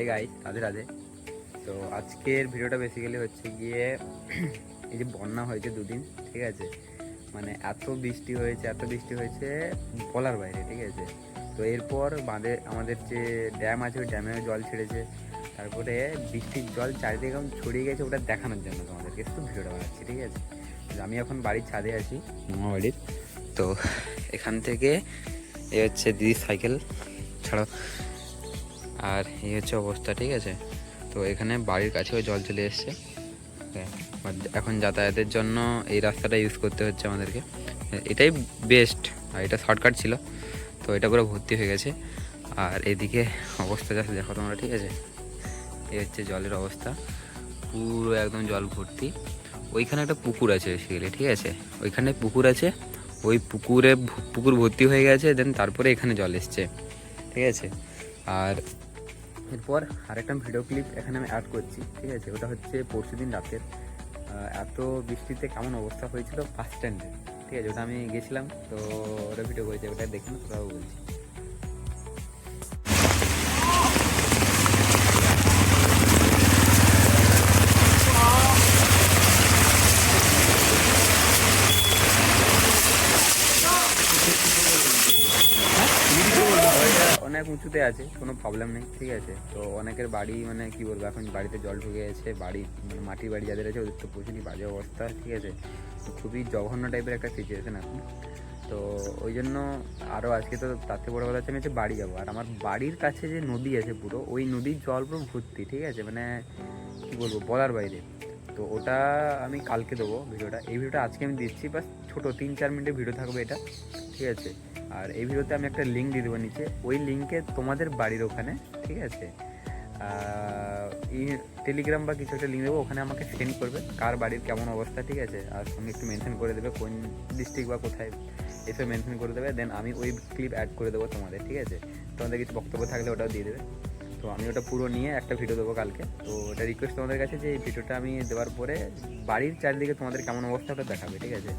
এই গাই রাধে রাধে। তো আজকের ভিডিওটা বেসিক্যালি হচ্ছে গিয়ে এই যে বন্যা হয়েছে দুদিন, ঠিক আছে? মানে এত বৃষ্টি হয়েছে, এত বৃষ্টি হয়েছে বলার বাইরে, ঠিক আছে? তো এরপর বাঁধে, আমাদের যে ড্যাম আছে, ওই ড্যামে জল ছেড়েছে। তারপরে বৃষ্টির জল চারিদিকে ছড়িয়ে গেছে ওটা দেখানোর জন্য তোমাদেরকে। শুধু ভিডিওটা বানাচ্ছি, ঠিক আছে? আমি এখন বাড়ির ছাদে আছি, মামা বাড়ির। তো এখান থেকে এ হচ্ছে দিদির সাইকেল ছাড়ো। আর এই হচ্ছে অবস্থা, ঠিক আছে? তো এখানে বাড়ির কাছেও জল চলে এসছে। এখন যাতায়াতের জন্য এই রাস্তাটা ইউজ করতে হচ্ছে আমাদেরকে। এটাই বেস্ট আর এটা শর্টকাট ছিল, তো এটা পুরো ভর্তি হয়ে গেছে। আর এদিকে অবস্থা যা দেখো তোমরা, ঠিক আছে? এই হচ্ছে জলের অবস্থা, পুরো একদম জল ভর্তি। ওইখানে একটা পুকুর আছে বেসিক্যালি ঠিক আছে? ওইখানে পুকুর আছে, ওই পুকুরে পুকুর ভর্তি হয়ে গেছে দেন তারপরে এখানে জল এসছে, ঠিক আছে? আর এরপর আরেকটা ভিডিও ক্লিপ এখানে আমি অ্যাড করছি, ঠিক আছে? ওটা হচ্ছে পরশু দিন রাতের। এত বৃষ্টিতে কেমন অবস্থা হয়েছিল? বাস স্ট্যান্ডে ঠিক আছে? ওটা আমি গেছিলাম, তো ওটা ভিডিও করেছি, ওটা দেখুন ওটাও বলছি। অনেক উঁচুতে আছে, কোনো প্রবলেম নেই, ঠিক আছে? তো অনেকের বাড়ি মানে কি বলব, এখন বাড়িতে জল ঢুকে গেছে, বাড়ি মানে মাটির বাড়ি যাদের আছে ওদের তো প্রচুরই বাজে অবস্থা, ঠিক আছে? তো খুবই জঘন্য টাইপের একটা সিচুয়েশন এখন। তো ওই জন্য আরও আজকে তো তার থেকে বড় কথা হচ্ছে, আমি হচ্ছে বাড়ি যাব। আর আমার বাড়ির কাছে যে নদী আছে পুরো, ওই নদীর জল পুরো ভর্তি, ঠিক আছে? মানে কী বলব, বলার বাইরে। তো ওটা আমি কালকে দেবো ভিডিওটা। এই ভিডিওটা আজকে আমি দিচ্ছি, বাস ছোটো, তিন চার মিনিটের ভিডিও থাকবে এটা, ঠিক আছে? আর এই ভিডিওতে আমি একটা লিঙ্ক দিয়ে দেবো নিচে। ওই লিঙ্কে তোমাদের বাড়ির ওখানে, ঠিক আছে? টেলিগ্রাম বা কিছু একটা লিঙ্ক দেবো, ওখানে আমাকে সেন্ড করবে কার বাড়ির কেমন অবস্থা, ঠিক আছে? আর সঙ্গে একটু মেনশন করে দেবে কোন ডিস্ট্রিক্ট বা কোথায় এসব মেনশন করে দেবে দেন আমি ওই ক্লিপ অ্যাড করে দেবো তোমাদের, ঠিক আছে? তোমাদের কিছু বক্তব্য থাকলে ওটাও দিয়ে দেবে। তো আমি ওটা পুরো নিয়ে একটা ভিডিও দেবো কালকে। তো ওটা রিকোয়েস্ট তোমাদের কাছে যে এই ভিডিওটা আমি দেওয়ার পরে বাড়ির চারিদিকে তোমাদের কেমন অবস্থা ওটা দেখাবে, ঠিক আছে?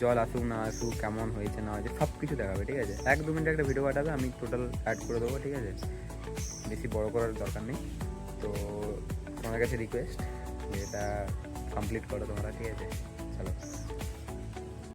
জল আসুক না আসুক, কেমন হয়েছে না হয়েছে সব কিছু দেখাবে, ঠিক আছে? এক দু মিনিটে একটা ভিডিও পাঠাবে, আমি টোটাল অ্যাড করে দেবো, ঠিক আছে? বেশি বড় করার দরকার নেই। তো তোমার কাছে রিকোয়েস্ট যে এটা কমপ্লিট করো তোমরা, ঠিক আছে? চলো।